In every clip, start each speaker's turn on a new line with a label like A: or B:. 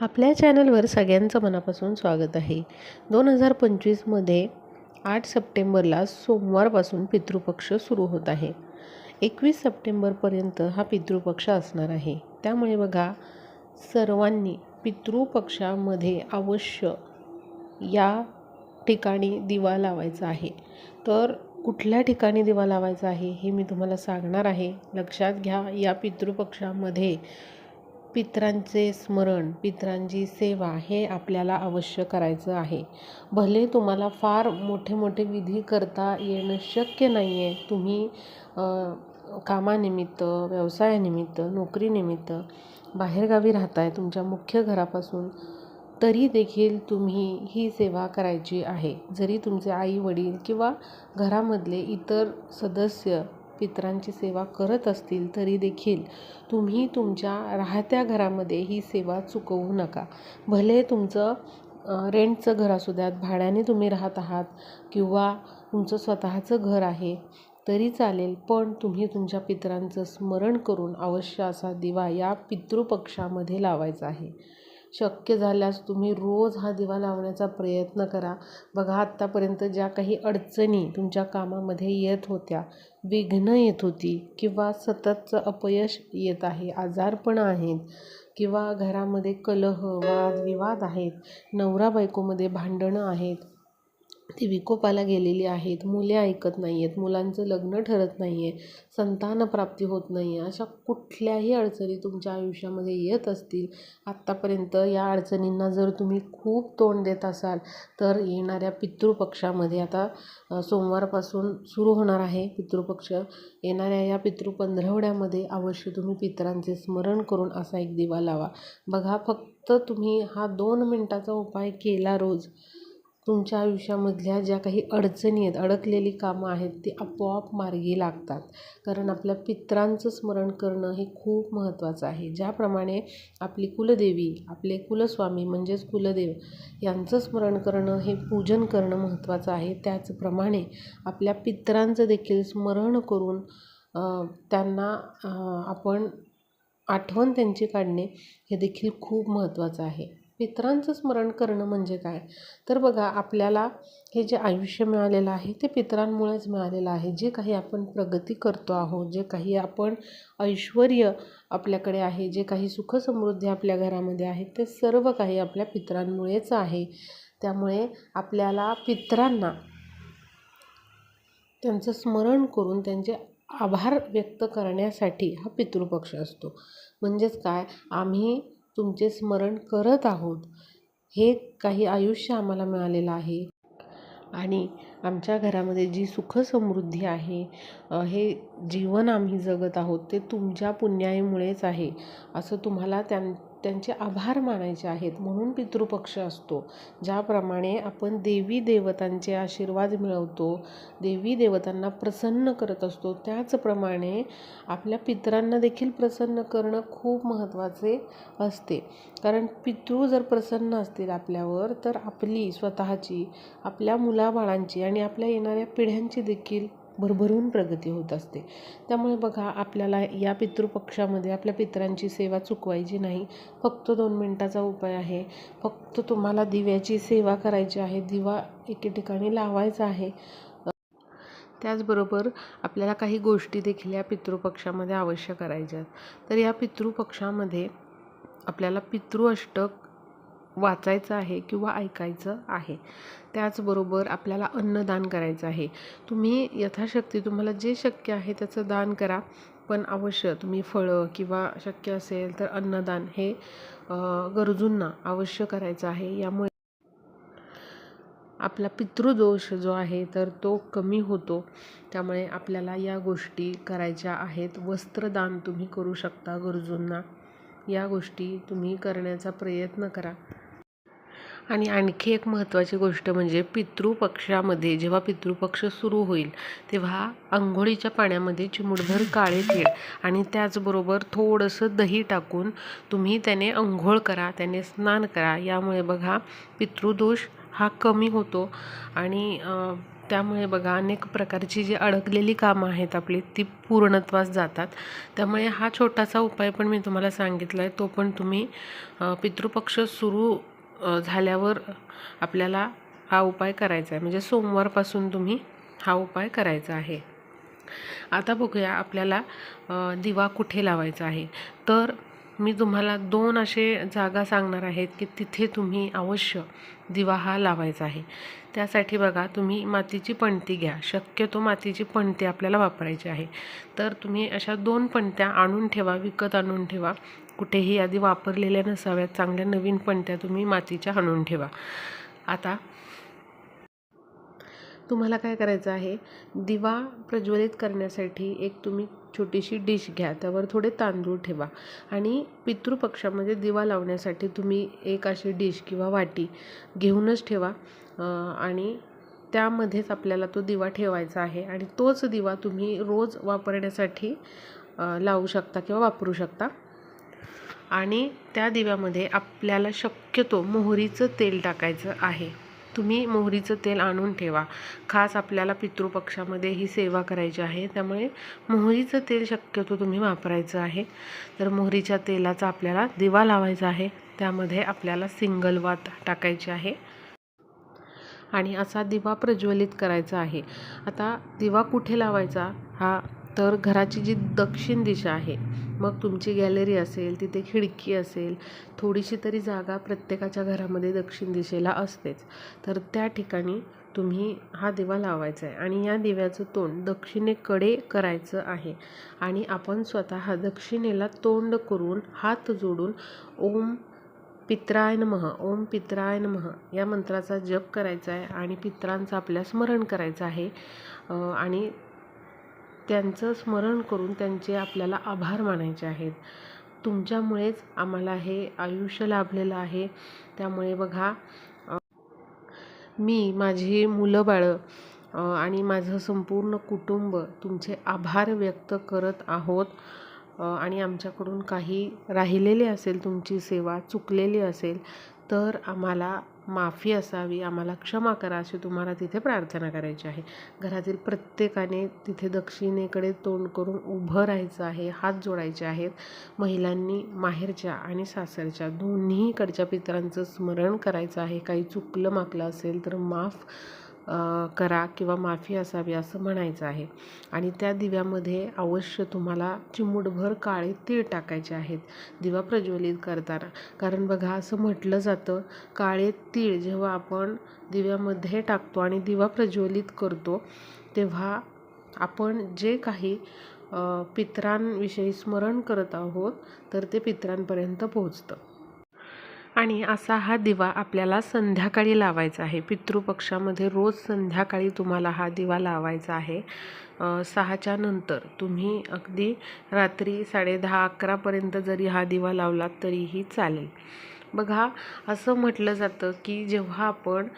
A: आपल्या चॅनलवर सगळ्यांचं मनापासून स्वागत आहे. दोन हजार पंचवीसमध्ये आठ सप्टेंबरला सोमवारपासून पितृपक्ष सुरू होत आहे. एकवीस सप्टेंबरपर्यंत हा पितृपक्ष असणार आहे. त्यामुळे बघा सर्वांनी पितृपक्षामध्ये अवश्य या ठिकाणी दिवा लावायचा आहे. तर कुठल्या ठिकाणी दिवा लावायचा आहे हे मी तुम्हाला सांगणार आहे. लक्षात घ्या या पितृपक्षामध्ये पितरांचे स्मरण पितरांची सेवा हे आपल्याला अवश्य करायचं आहे. भले तुम्हाला फार मोठे मोठे विधी करता येणं शक्य नाही आहे तुम्ही कामानिमित्त व्यवसायानिमित्त नोकरीनिमित्त बाहेरगावी राहताय तुमच्या मुख्य घरापासून तरी देखील तुम्ही ही सेवा करायची आहे. जरी तुमचे आई वडील किंवा घरामधले इतर सदस्य पितरांची सेवा करत असतील तरी देखील तुम्ही तुमच्या राहत्या घरामध्ये ही सेवा चुकवू नका. भले तुमचं रेंटचं घर असू द्यात भाड्याने तुम्ही राहत आहात किंवा तुमचं स्वतःचं घर आहे तरी चालेल. पण तुम्ही तुमच्या पितरांचं स्मरण करून अवश्य असा दिवा या पितृपक्षामध्ये लावायचा आहे. शक्य झाल्यास तुम्ही रोज हा दिवा लावण्याचा प्रयत्न करा. बघा आत्तापर्यंत ज्या काही अडचणी तुमच्या कामामध्ये येत होत्या विघ्न येत होती किंवा सततचं अपयश येत आहे आजारपण आहेत किंवा घरामध्ये कलह वाद विवाद आहेत नवरा बायकोमध्ये भांडणं आहेत ती विकोपाला गेलेली आहेत. मुले ऐकत नाही आहेत मुलांचं लग्न ठरत नाही आहे संतानप्राप्ती होत नाही आहे अशा कुठल्याही अडचणी तुमच्या आयुष्यामध्ये येत असतील आत्तापर्यंत या अडचणींना जर तुम्ही खूप तोंड देत असाल तर येणाऱ्या पितृपक्षामध्ये आता सोमवारपासून सुरू होणार आहे पितृपक्ष. येणाऱ्या या पितृ पंधरवड्यामध्ये अवश्य तुम्ही पितरांचे स्मरण करून असा एक दिवा लावा. बघा फक्त तुम्ही हा दोन मिनटाचा उपाय केला रोज तुमच्या आयुष्यामधल्या ज्या काही अडचणी आहेत अडकलेली कामं आहेत ती आपोआप मार्गी लागतात. कारण आपल्या पित्रांचं स्मरण करणं हे खूप महत्त्वाचं आहे. ज्याप्रमाणे आपली कुलदेवी आपले कुलस्वामी म्हणजेच कुलदेव यांचं स्मरण करणं हे पूजन करणं महत्त्वाचं आहे. त्याचप्रमाणे आपल्या पित्रांचं देखील स्मरण करून त्यांना आपण आठवण त्यांची काढणे हे देखील खूप महत्त्वाचं आहे. पितरांचं स्मरण करणं म्हणजे काय? तर बघा आपल्याला हे जे आयुष्य मिळालेलं आहे ते पितरांमुळेच मिळालेलं आहे. जे काही आपण प्रगती करतो आहोत जे काही आपण ऐश्वर आपल्याकडे आहे जे काही सुखसमृद्धी आपल्या घरामध्ये आहे ते सर्व काही आपल्या पितरांमुळेच आहे. त्यामुळे आपल्याला पितरांना त्यांचं स्मरण करून त्यांचे आभार व्यक्त करण्यासाठी हा पितृपक्ष असतो. म्हणजेच काय? आम्ही तुमचे स्मरण करत आहोत. हे काही आयुष्य आम्हाला मिळालेलं आहे. आणि आमच्या घरामध्ये जी सुखसमृद्धी आहे हे जीवन आम्ही जगत आहोत ते तुमच्या पुण्याईमुळेच आहे असं तुम्हाला त्यां त्यांचे आभार मानायचे आहेत. म्हणून पितृपक्ष असतो. ज्याप्रमाणे आपण देवी देवतांचे आशीर्वाद मिळवतो देवी देवतांना प्रसन्न करत असतो त्याचप्रमाणे आपल्या पितरांना देखील प्रसन्न करणं खूप महत्त्वाचे असते. कारण पितृ जर प्रसन्न असतील आपल्यावर तर आपली स्वतःची आपल्या मुलाबाळांची आणि आपल्या येणाऱ्या पिढ्यांची देखील भरभरून प्रगती होत असते. त्यामुळे बघा आपल्याला या पितृपक्षामध्ये आपल्या पितरांची सेवा चुकवायची नाही. फक्त दोन मिनटाचा उपाय आहे. फक्त तुम्हाला दिव्याची सेवा करायची आहे. दिवा एके ठिकाणी लावायचा आहे. त्याचबरोबर आपल्याला काही गोष्टी देखील या पितृपक्षामध्ये अवश्य करायच्या तर या पितृपक्षामध्ये आपल्याला पितृअष्टक वाचायचं आहे किंवा ऐकायचं आहे. त्याचबरोबर आपल्याला अन्नदान करायचं आहे. तुम्ही यथाशक्ती तुम्हाला जे शक्य आहे त्याचं दान करा. पण अवश्य तुम्ही फळं किंवा शक्य असेल तर अन्नदान हे गरजूंना अवश्य करायचं आहे. यामुळे आपला पितृदोष जो आहे तर तो कमी होतो. त्यामुळे आपल्याला या गोष्टी करायच्या आहेत. वस्त्रदान तुम्ही करू शकता गरजूंना. या गोष्टी तुम्ही करण्याचा प्रयत्न करा. आणि आणखी एक महत्त्वाची गोष्ट म्हणजे पितृपक्षामध्ये जेव्हा पितृपक्ष सुरू होईल तेव्हा आंघोळीच्या पाण्यामध्ये चिमुडभर काळे तीळ आणि त्याचबरोबर थोडंसं दही टाकून तुम्ही त्याने अंघोळ करा त्याने स्नान करा. यामुळे बघा पितृदोष हा कमी होतो आणि त्यामुळे बघा अनेक प्रकारची जी अडकलेली कामं आहेत आपली ती पूर्णत्वास जातात. त्यामुळे हा छोटासा उपाय पण मी तुम्हाला सांगितला आहे तो पण तुम्ही पितृपक्ष सुरू झाल्यावर आपल्याला हा उपाय करायचा आहे. म्हणजे सोमवारपासून तुम्ही हा उपाय करायचा आहे. आता बघूया आपल्याला दिवा कुठे लावायचा आहे. तर मी तुम्हाला दोन असे जागा सांगणार आहेत की तिथे तुम्ही अवश्य दिवा हा लावायचा आहे. त्यासाठी बघा तुम्ही मातीची पणती घ्या. शक्यतो मातीची पणती आपल्याला वापरायची आहे. तर तुम्ही अशा दोन पणत्या आणून ठेवा विकत आणून ठेवा. कुठेही आधी वापरलेल्या नसाव्यात चांगल्या नवीन पणत्या तुम्ही मातीच्या आणून ठेवा. आता तुम्हाला काय करायचं आहे? दिवा प्रज्वलित करण्यासाठी एक तुम्ही छोटीशी डिश घ्या त्यावर थोडे तांदूळ ठेवा आणि पितृपक्षामध्ये म्हणजे दिवा लावण्यासाठी तुम्ही एक अशी डिश किंवा वाटी घेऊनच ठेवा. आणि त्यामध्येच आपल्याला तो दिवा ठेवायचा आहे आणि तोच दिवा तुम्ही रोज वापरण्यासाठी लावू शकता किंवा वापरू शकता. आणि त्या दिव्यामध्ये आपल्याला शक्यतो मोहरीचं तेल टाकायचं आहे. तुम्ही मोहरीचं तेल आणून ठेवा. खास आपल्याला पितृपक्षामध्ये ही सेवा करायची आहे. त्यामुळे मोहरीचं तेल शक्यतो तुम्ही वापरायचं आहे. तर मोहरीच्या तेलाचा आपल्याला दिवा लावायचा आहे. त्यामध्ये आपल्याला सिंगल वात टाकायची आहे. आणि असा दिवा प्रज्वलित करायचा आहे. आता दिवा कुठे लावायचा? हा तर घराची जी दक्षिण दिशा आहे मग तुमची गॅलरी असेल तिथे खिडकी असेल थोडीशी तरी जागा प्रत्येकाच्या घरामध्ये दक्षिण दिशेला असतेच. तर त्या ठिकाणी तुम्ही हा दिवा लावायचा आहे आणि या दिव्याचं तोंड दक्षिणेकडे करायचं आहे. आणि आपण स्वतः दक्षिणेला तोंड करून हात जोडून ओम पित्राय नमः ओम पित्राय नमः या मंत्राचा जप करायचा आहे आणि पित्रांचं आपल्या स्मरण करायचं आहे. आणि त्यांचं स्मरण करून त्यांचे आपल्याला आभार मानायचे आहेत. तुमच्यामुळेच आम्हाला हे आयुष्य लाभलेलं आहे. त्यामुळे बघा मी माझी मुलं बाळं आणि माझं संपूर्ण कुटुंब तुमचे आभार व्यक्त करत आहोत. आणि आमच्याकडून काही राहिलेले असेल तुमची सेवा चुकलेली असेल तर आम्हाला माफी असावी आम्हाला क्षमा करा अशी तुम्हाला तिथे प्रार्थना करायची आहे. घरातील प्रत्येकाने तिथे दक्षिणेकडे तोंड करून उभं राहायचं आहे हात जोडायचे आहेत. महिलांनी माहेरच्या आणि सासरच्या दोन्हीकडच्या पितरांचं स्मरण करायचं आहे. काही चुकलं माकलं असेल तर माफ करा किंवा माफी असावी असं म्हणायचं आहे. आणि त्या दिव्यामध्ये अवश्य तुम्हाला चिमूटभर काळे तीळ टाकायचे आहेत. दिवा प्रज्वलित करताना. कारण बघा असं म्हटलं जातं काळे तीळ जेव्हा आपण दिव्यामध्ये टाकतो आणि दिवा प्रज्वलित करतो तेव्हा आपण जे काही पित्रांविषयी स्मरण करत आहोत तर ते पितरांपर्यंत पोहोचतं. आणि असा हा दिवा आपल्याला संध्याकाळी लावायचा आहे. पितृपक्षामध्ये रोज संध्याकाळी तुम्हाला हा दिवा लावायचा आहे. सहाच्या नंतर तुम्ही अगदी रात्री साडेदहा अकरापर्यंत जरी हा दिवा लावलात तरीही चालेल. बघा असं म्हटलं जातं की जेव्हा आपण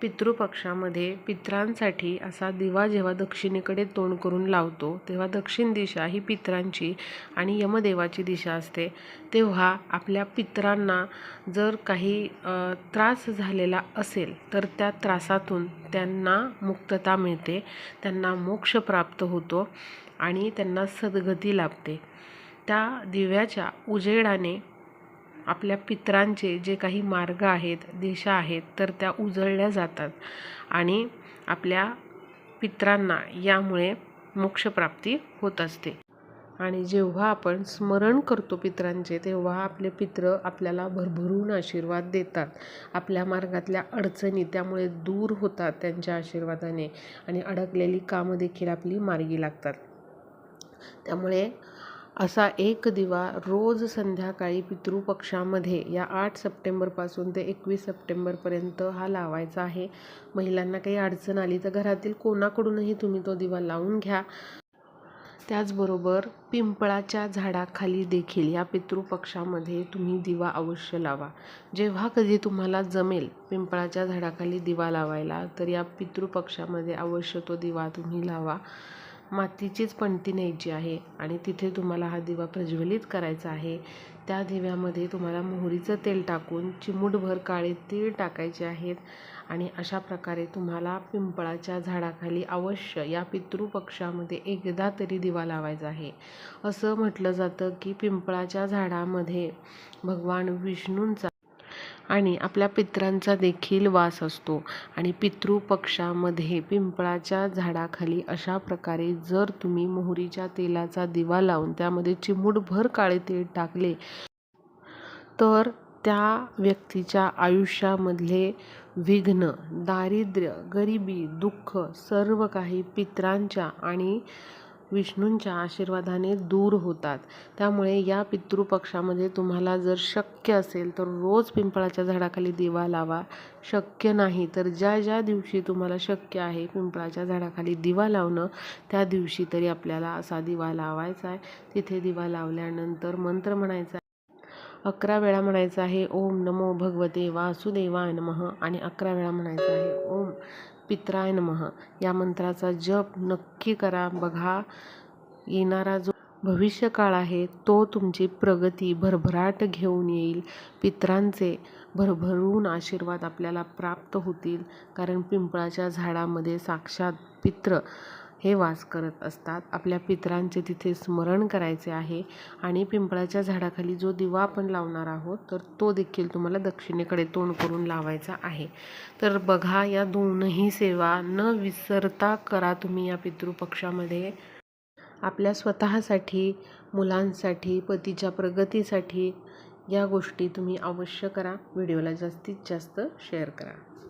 A: पितृपक्षामध्ये पितरांसाठी असा दिवा जेव्हा दक्षिणेकडे तोंड करून लावतो तेव्हा दक्षिण दिशा ही पितरांची आणि यमदेवाची दिशा असते. तेव्हा आपल्या पितरांना जर काही त्रास झालेला असेल तर त्या त्रासातून त्यांना मुक्तता मिळते त्यांना मोक्ष प्राप्त होतो आणि त्यांना सद्गती लाभते. त्या दिव्याच्या उजेडाने आपल्या पित्रांचे जे काही मार्ग आहेत दिशा आहेत तर त्या उजळल्या जातात. आणि आपल्या पितरांना यामुळे मोक्षप्राप्ती होत असते. आणि जेव्हा आपण स्मरण करतो पित्रांचे तेव्हा आपले पित्र आपल्याला भरभरून आशीर्वाद देतात. आपल्या मार्गातल्या अडचणी त्यामुळे दूर होतात त्यांच्या आशीर्वादाने. आणि अडकलेली कामं देखील आपली मार्गी लागतात. त्यामुळे असा एक दिवा रोज संध्याकाळी पितृपक्षामध्ये या आठ सप्टेंबरपासून ते एकवीस सप्टेंबरपर्यंत हा लावायचा आहे. महिलांना काही अडचण आली तर घरातील कोणाकडूनही तुम्ही तो दिवा लावून घ्या. त्याचबरोबर पिंपळाच्या झाडाखाली देखील या पितृपक्षामध्ये तुम्ही दिवा अवश्य लावा. जेव्हा कधी तुम्हाला जमेल पिंपळाच्या झाडाखाली दिवा लावायला तर या पितृपक्षामध्ये अवश्य तो दिवा तुम्ही लावा. मातीचीच पणती न्यायची आहे आणि तिथे तुम्हाला हा दिवा प्रज्वलित करायचा आहे. त्या दिव्यामध्ये तुम्हाला मोहरीचं तेल टाकून चिमूटभर काळे तीळ टाकायचे आहेत आणि अशा प्रकारे तुम्हाला पिंपळाच्या झाडाखाली अवश्य या पितृपक्षामध्ये एकदा तरी दिवा लावायचा आहे. असं म्हटलं जातं की पिंपळाच्या झाडामध्ये भगवान विष्णूंचा आणि आपल्या पितरांचा देखील वास असतो. आणि पितृपक्षामध्ये पिंपळाच्या झाडाखाली अशा प्रकारे जर तुम्ही मोहरीच्या तेलाचा दिवा लावून त्यामध्ये चिमूटभर काळे तेल टाकले तर त्या व्यक्तीच्या आयुष्यामधले विघ्न दारिद्र्य गरिबी दुःख सर्व काही पितरांच्या आणि विष्णूंच्या आशीर्वादाने दूर होतात. त्यामुळे या पितृपक्षामध्ये तुम्हाला जर शक्य असेल तर रोज पिंपळाच्या झाडाखाली दिवा लावा. शक्य नाही तर ज्या ज्या दिवशी तुम्हाला शक्य आहे पिंपळाच्या झाडाखाली दिवा लावणं त्या दिवशी तरी आपल्याला असा दिवा लावायचा आहे. तिथे दिवा लावल्यानंतर मंत्र म्हणायचा अकरा वेळा म्हणायचं आहे ओम नमो भगवते वासुदेवाय नमः. आणि अकरा वेळा म्हणायचं आहे ओम पित्राय नमः. या मंत्राचा जप नक्की करा. बघा येणारा जो भविष्यकाळ आहे तो तुमची प्रगती भरभराट घेऊन येईल. पित्रांचे भरभरून आशीर्वाद आपल्याला प्राप्त होतील. कारण पिंपळाच्या झाडामध्ये साक्षात पित्र हे वास करत असतात. आपल्या पितरांचे तिथे स्मरण करायचे आहे आणि पिंपळाच्या झाडाखाली जो दिवा आपण लावणार आहोत तर तो देखील तुम्हाला दक्षिणेकडे तोंड करून लावायचा आहे. तर बघा या दोनही सेवा न विसरता करा तुम्ही या पितृपक्षामध्ये. आपल्या स्वतःसाठी मुलांसाठी पतीच्या प्रगतीसाठी या गोष्टी तुम्ही अवश्य करा. व्हिडिओला जास्तीत जास्त शेअर करा.